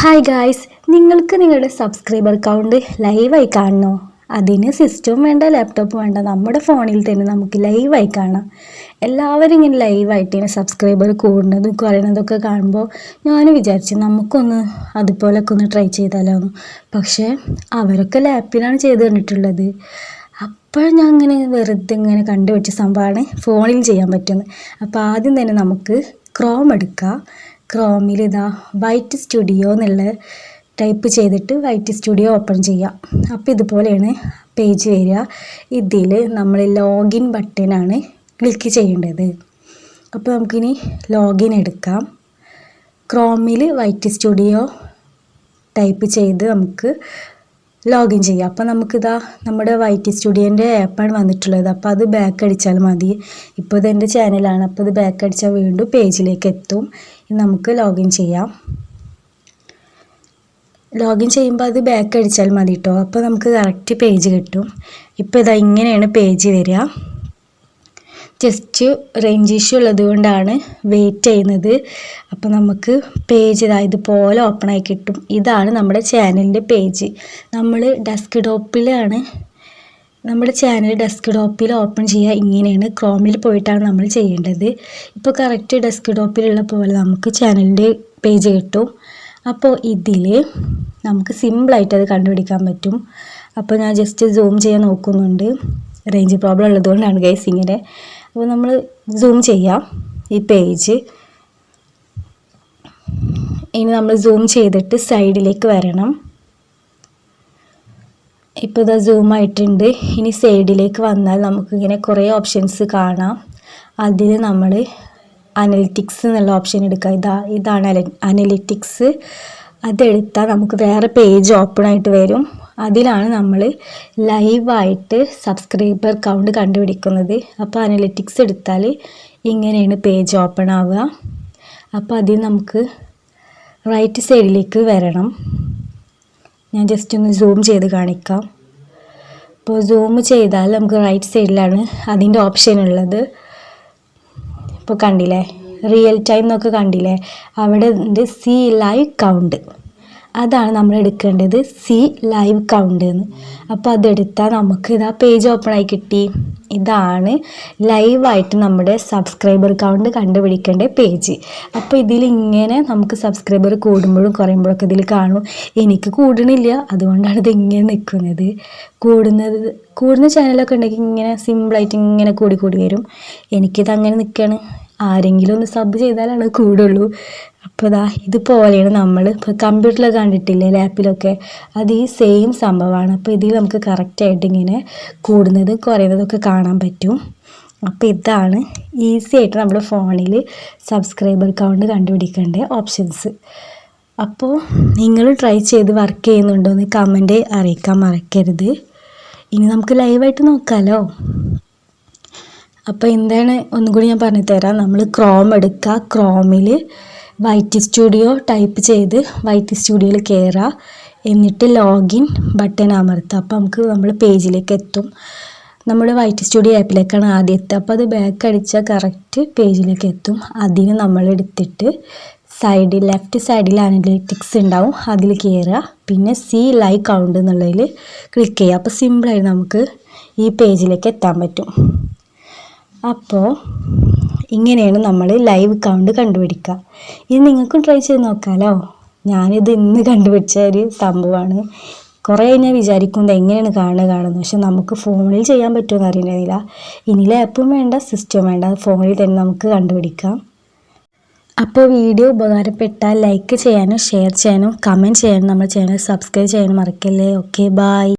Hi guys നിങ്ങൾക്ക് നിങ്ങളുടെ subscriber count ലൈവായി കാണണോ? അതിന് സിസ്റ്റവും വേണ്ട ലാപ്ടോപ്പ് വേണ്ട നമ്മുടെ ഫോണിൽ തന്നെ നമുക്ക് ലൈവായി കാണാം. എല്ലാവരും ഇങ്ങനെ ലൈവായിട്ട് ഇങ്ങനെ സബ്സ്ക്രൈബർ കൂടുന്നതും കുറയുന്നതൊക്കെ കാണുമ്പോൾ ഞാൻ വിചാരിച്ചു നമുക്കൊന്ന് അതുപോലൊക്കെ ഒന്ന് ട്രൈ ചെയ്താലോ പക്ഷേ അവരൊക്കെ ലാപ്പിലാണ് ചെയ്ത് തന്നിട്ടുള്ളത്. അപ്പോൾ ഞാൻ ഇങ്ങനെ വെറുതെ ഇങ്ങനെ കണ്ടുപിടിച്ച സംഭവമാണ് ഫോണിൽ ചെയ്യാൻ പറ്റുന്നത്. അപ്പോൾ ആദ്യം തന്നെ നമുക്ക് ക്രോം എടുക്കുക ക്രോമിൽ ഇതാ വൈറ്റ് സ്റ്റുഡിയോ എന്നുള്ള ടൈപ്പ് ചെയ്തിട്ട് വൈറ്റ് സ്റ്റുഡിയോ ഓപ്പൺ ചെയ്യാം. അപ്പോൾ ഇതുപോലെയാണ് പേജ് വരിക. ഇതിൽ നമ്മൾ ലോഗിൻ ബട്ടണാണ് ക്ലിക്ക് ചെയ്യേണ്ടത്. അപ്പോൾ നമുക്കിനി ലോഗിൻ എടുക്കാം. ക്രോമിൽ വൈറ്റ് സ്റ്റുഡിയോ ടൈപ്പ് ചെയ്ത് നമുക്ക് ലോഗിൻ ചെയ്യുക. അപ്പോൾ നമുക്കിതാ നമ്മുടെ വൈറ്റി സ്റ്റുഡിയോന്റെ ആപ്പാണ് വന്നിട്ടുള്ളത്. അപ്പോൾ അത് ബാക്ക് അടിച്ചാൽ മതി. ഇപ്പോൾ ഇത് എന്റെ ചാനലാണ് അപ്പോൾ ഇത് ബാക്ക് അടിച്ചാൽ വീണ്ടും പേജിലേക്ക് എത്തും. നമുക്ക് ലോഗിൻ ചെയ്യാം. ലോഗിൻ ചെയ്യുമ്പോൾ അത് ബാക്ക് അടിച്ചാൽ മതി കേട്ടോ അപ്പോൾ നമുക്ക് കറക്റ്റ് പേജ് കിട്ടും. ഇപ്പോൾ ഇതാ ഇങ്ങനെയാണ് പേജ് വരിക. ജസ്റ്റ് റേഞ്ച് ഇഷ്യൂ ഉള്ളത് കൊണ്ടാണ് വെയിറ്റ് ചെയ്യുന്നത്. അപ്പോൾ നമുക്ക് പേജ് ഇതാ ഇതുപോലെ ഓപ്പൺ ആയി കിട്ടും. ഇതാണ് നമ്മുടെ ചാനലിന്റെ പേജ് നമ്മൾ ഡെസ്ക് ടോപ്പിലാണ് നമ്മുടെ ചാനൽ ഡെസ്ക് ടോപ്പിൽ ഓപ്പൺ ചെയ്യുക ഇങ്ങനെയാണ്. ക്രോമിൽ പോയിട്ടാണ് നമ്മൾ ചെയ്യേണ്ടത്. ഇപ്പോൾ കറക്റ്റ് ഡെസ്ക് ടോപ്പിലുള്ള പോലെ നമുക്ക് ചാനലിന്റെ പേജ് കിട്ടും. അപ്പോൾ ഇതിൽ നമുക്ക് സിമ്പിളായിട്ട് അത് കണ്ടുപിടിക്കാൻ പറ്റും. അപ്പോൾ ഞാൻ ജസ്റ്റ് സൂം ചെയ്യാൻ നോക്കുന്നുണ്ട്. റേഞ്ച് പ്രോബ്ലം ഉള്ളതുകൊണ്ടാണ് ഗൈസ് ഇങ്ങനെ. അപ്പോൾ നമ്മൾ സൂം ചെയ്യാം ഈ പേജ് ഇനി നമ്മൾ സൂം ചെയ്തിട്ട് സൈഡിലേക്ക് വരണം. ഇപ്പോൾ ഇതാ സൂം ആയിട്ടുണ്ട്. ഇനി സൈഡിലേക്ക് വന്നാൽ നമുക്കിങ്ങനെ കുറേ ഓപ്ഷൻസ് കാണാം. അതിൽ നമ്മൾ അനലിറ്റിക്സ് എന്നുള്ള ഓപ്ഷൻ എടുക്കുക ഇതാ ഇതാണ് അനലിറ്റിക്സ് അതെടുത്താൽ നമുക്ക് വേറെ പേജ് ഓപ്പൺ ആയിട്ട് വരും. അതിലാണ് നമ്മൾ ലൈവായിട്ട് സബ്സ്ക്രൈബർ കൗണ്ട് കണ്ടുപിടിക്കുന്നത്. അപ്പോൾ അനലിറ്റിക്സ് എടുത്താൽ ഇങ്ങനെയാണ് പേജ് ഓപ്പൺ ആവുക. അപ്പോൾ അതിൽ നമുക്ക് റൈറ്റ് സൈഡിലേക്ക് വരണം. ഞാൻ ജസ്റ്റ് ഒന്ന് സൂം ചെയ്ത് കാണിക്കാം. അപ്പോൾ സൂം ചെയ്താൽ നമുക്ക് റൈറ്റ് സൈഡിലാണ് അതിന്റെ ഓപ്ഷൻ ഉള്ളത്. ഇപ്പോൾ കണ്ടില്ലേ? റിയൽ ടൈം എന്നൊക്കെ കണ്ടില്ലേ? അവിടെ ഉണ്ട് സി ലൈവ് കൗണ്ട് അതാണ് നമ്മൾ എടുക്കേണ്ടത്. സി ലൈവ് കൗണ്ട് എന്ന് അപ്പോൾ അതെടുത്താൽ നമുക്ക് ഇതാ പേജ് ഓപ്പൺ ആയി കിട്ടി. ഇതാണ് ലൈവായിട്ട് നമ്മുടെ സബ്സ്ക്രൈബർ കൗണ്ട് കണ്ടുപിടിക്കേണ്ട പേജ് അപ്പോൾ ഇതിൽ ഇങ്ങനെ നമുക്ക് സബ്സ്ക്രൈബർ കൂടുമ്പോഴും കുറയുമ്പോഴൊക്കെ ഇതിൽ കാണും. എനിക്ക് കൂടണില്ല അതുകൊണ്ടാണ് ഇത് ഇങ്ങനെ നിൽക്കുന്നത്. കൂടുന്നത് കൂടുന്ന ചാനലൊക്കെ ഉണ്ടെങ്കിൽ ഇങ്ങനെ സിമ്പിളായിട്ട് ഇങ്ങനെ കൂടി കൂടി വരും. എനിക്കിത് അങ്ങനെ നിൽക്കുകയാണ് ആരെങ്കിലും ഒന്ന് സബ് ചെയ്താലാണ് കൂടുള്ളൂ. അപ്പോൾ ഇതാ ഇതുപോലെയാണ് നമ്മൾ ഇപ്പോൾ കമ്പ്യൂട്ടറിൽ കണ്ടിട്ടില്ലേ ലാപ്പിലൊക്കെ അത് ഈ സെയിം സംഭവമാണ്. അപ്പോൾ ഇതിൽ നമുക്ക് കറക്റ്റായിട്ട് ഇങ്ങനെ കൂടുന്നതും കുറയുന്നതൊക്കെ കാണാൻ പറ്റും. അപ്പോൾ ഇതാണ് ഈസി ആയിട്ട് നമ്മുടെ ഫോണിൽ സബ്സ്ക്രൈബർ കൗണ്ട് കണ്ടുപിടിക്കേണ്ട ഓപ്ഷൻസ് അപ്പോൾ നിങ്ങൾ ട്രൈ ചെയ്ത് വർക്ക് ചെയ്യുന്നുണ്ടോ എന്ന് കമന്റ് അറിയിക്കാൻ മറക്കരുത്. ഇനി നമുക്ക് ലൈവായിട്ട് നോക്കാമല്ലോ അപ്പോൾ എന്താണ്? ഒന്നും കൂടി ഞാൻ പറഞ്ഞു തരാം നമ്മൾ ക്രോം എടുക്കുക. ക്രോമിൽ വൈറ്റ് സ്റ്റുഡിയോ ടൈപ്പ് ചെയ്ത് വൈറ്റ് സ്റ്റുഡിയോയിൽ കയറുക എന്നിട്ട് ലോഗിൻ ബട്ടൺ അമർത്തുക. അപ്പോൾ നമുക്ക് നമ്മൾ പേജിലേക്ക് എത്തും. നമ്മുടെ വൈറ്റ് സ്റ്റുഡിയോ ആപ്പിലേക്കാണ് ആദ്യം എത്തുക. അപ്പോൾ അത് ബാക്ക് അടിച്ചാൽ കറക്റ്റ് പേജിലേക്ക് എത്തും. അതിന് നമ്മൾ എടുത്തിട്ട് സൈഡിൽ ലെഫ്റ്റ് സൈഡിൽ അനലിറ്റിക്സ് ഉണ്ടാവും. അതിൽ കയറുക പിന്നെ സി ലൈക്ക് കൗണ്ട് എന്നുള്ളതിൽ ക്ലിക്ക് ചെയ്യുക അപ്പോൾ സിമ്പിളായി നമുക്ക് ഈ പേജിലേക്ക് എത്താൻ പറ്റും. അപ്പോൾ ഇങ്ങനെയാണ് നമ്മൾ ലൈവ് കൗണ്ട് കണ്ടുപിടിക്കുക ഇത് നിങ്ങൾക്കും ട്രൈ ചെയ്ത് നോക്കാമല്ലോ ഞാനിത് ഇന്ന് കണ്ടുപിടിച്ച ഒരു സംഭവമാണ് കുറേ ഞാൻ വിചാരിക്കുന്നത് എങ്ങനെയാണ് കാണുക കാണുന്നത്. പക്ഷെ നമുക്ക് ഫോണിൽ ചെയ്യാൻ പറ്റുമെന്ന് അറിയുന്നില്ല ഇനി ലാപ്പും വേണ്ട സിസ്റ്റം വേണ്ട. ഫോണിൽ തന്നെ നമുക്ക് കണ്ടുപിടിക്കാം. അപ്പോൾ വീഡിയോ ഉപകാരപ്പെട്ടാൽ ലൈക്ക് ചെയ്യാനും ഷെയർ ചെയ്യാനും കമന്റ് ചെയ്യാനും നമ്മുടെ ചാനൽ സബ്സ്ക്രൈബ് ചെയ്യാനും മറക്കല്ലേ. Okay bye